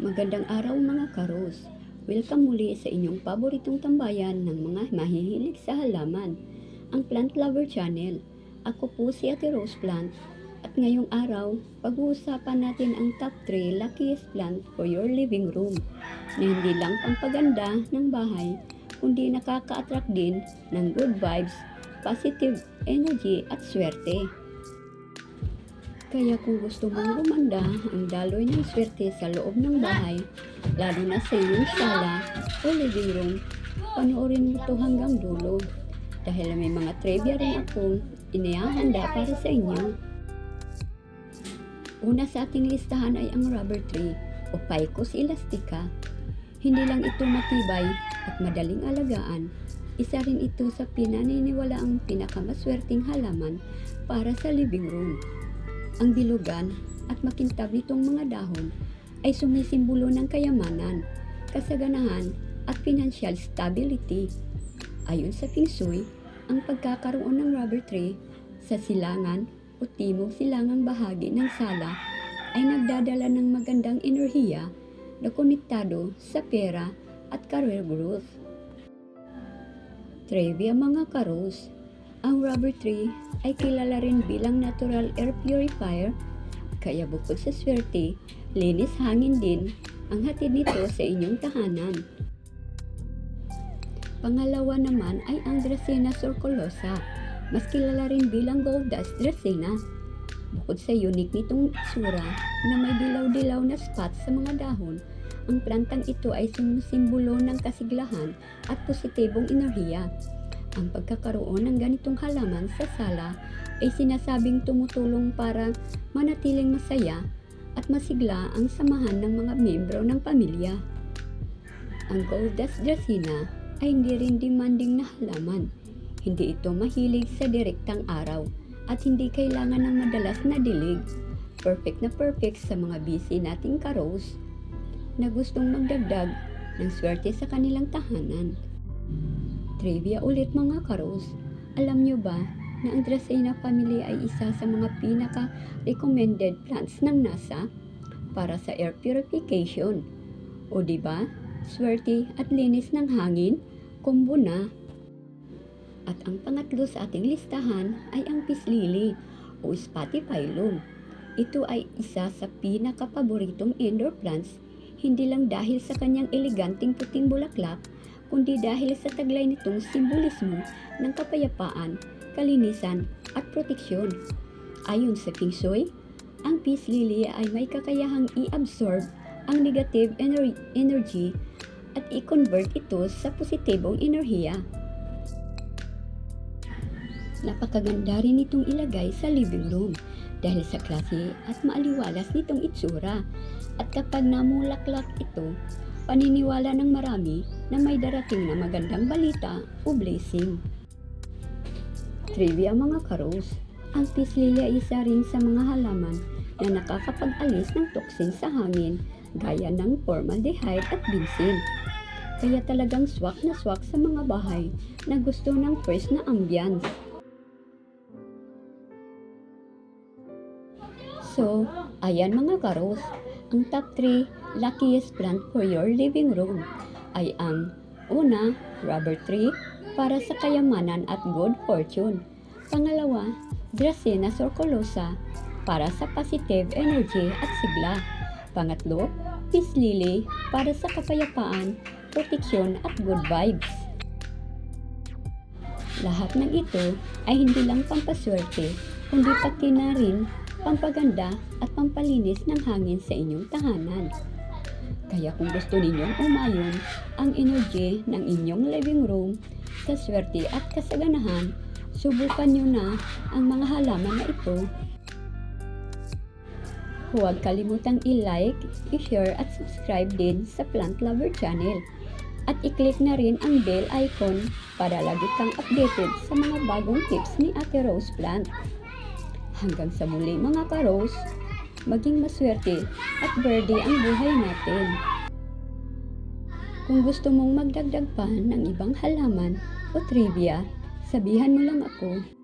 Magandang araw mga karos. Welcome muli sa inyong paboritong tambayan ng mga mahihilig sa halaman, ang Plant Lover Channel. Ako po si Ate Rose Plant at ngayong araw, pag-uusapan natin ang top 3 luckiest plant for your living room na hindi lang pampaganda ng bahay, kundi nakaka-attract din ng good vibes, positive energy at swerte. Kaya kung gusto mong gumanda ang daloy ng swerte sa loob ng bahay, lalo na sa iyong sala o living room, panoorin mo ito hanggang dulo. Dahil may mga trivia rin akong inihahanda para sa inyo. Una sa ating listahan ay ang rubber tree o Ficus elastica. Hindi lang ito matibay at madaling alagaan, isa rin ito sa pinaniniwalaang pinakamaswerteng halaman para sa living room. Ang bilugan at makintab nitong mga dahon ay sumisimbolo ng kayamanan, kasaganahan at financial stability. Ayon sa Feng Shui, ang pagkakaroon ng rubber tree sa silangan o timog silangang bahagi ng sala ay nagdadala ng magandang enerhiya na konektado sa pera at career growth. Trivia mga karos, ang rubber tree ay kilala rin bilang natural air purifier, kaya bukod sa swerte, linis hangin din ang hatid nito sa inyong tahanan. Pangalawa naman ay ang Dracena surculosa, mas kilala rin bilang gold dust Dracena. Bukod sa unique nitong itsura na may dilaw-dilaw na spot sa mga dahon, ang plantang ito ay sumisimbolo ng kasiglahan at positibong enerhiya. Ang pagkakaroon ng ganitong halaman sa sala ay sinasabing tumutulong para manatiling masaya at masigla ang samahan ng mga miyembro ng pamilya. Ang Goldas Dracena ay hindi rin demanding na halaman. Hindi ito mahilig sa direktang araw at hindi kailangan ng madalas na dilig. Perfect na perfect sa mga busy nating karos na gustong magdagdag ng swerte sa kanilang tahanan. Trivia ulit mga karos. Alam nyo ba na ang Dracena family ay isa sa mga pinaka-recommended plants ng NASA para sa air purification? O di ba? Swerte at linis ng hangin, kumbo na. At ang pangatlo sa ating listahan ay ang lily o Spathiphyllum. Ito ay isa sa pinaka-paboritong indoor plants hindi lang dahil sa kanyang eleganteng puting bulaklak, kundi dahil sa taglay nitong simbolismo ng kapayapaan, kalinisan at proteksyon. Ayon sa Feng Shui, ang peace lily ay may kakayahang i-absorb ang negative ener- energy at i-convert ito sa positibong enerhiya. Napakaganda rin itong ilagay sa living room dahil sa klase at maaliwalas nitong itsura. At kapag namulaklak ito, paniniwala ng marami na may darating na magandang balita o blessing. Trivia mga karos, ang peace ay isa rin sa mga halaman na nakakapag-alis ng toxin sa hangin gaya ng formaldehyde at benzene. Kaya talagang swak na swak sa mga bahay na gusto ng fresh na ambience. So, ayan mga karos, ang top 3 luckiest plant for your living room ay ang una, rubber tree para sa kayamanan at good fortune. Pangalawa, Dracena surculosa para sa positive energy at sigla. Pangatlo, peace lily para sa kapayapaan, proteksyon at good vibes. Lahat ng ito ay hindi lang pampaswerte, kundi pati na rin pampaganda at pampalinis ng hangin sa inyong tahanan. Kaya kung gusto ninyong umayon ang energy ng inyong living room sa swerte at kasaganahan, subukan nyo na ang mga halaman na ito. Huwag kalimutang i-like, i-share at subscribe din sa Plant Lover Channel. At i-click na rin ang bell icon para lagi kang updated sa mga bagong tips ni Ate Rose Plant. Hanggang sa muli mga karos, maging maswerte at verde ang buhay natin. Kung gusto mong magdagdag pa ng ibang halaman o trivia, sabihan mo lang ako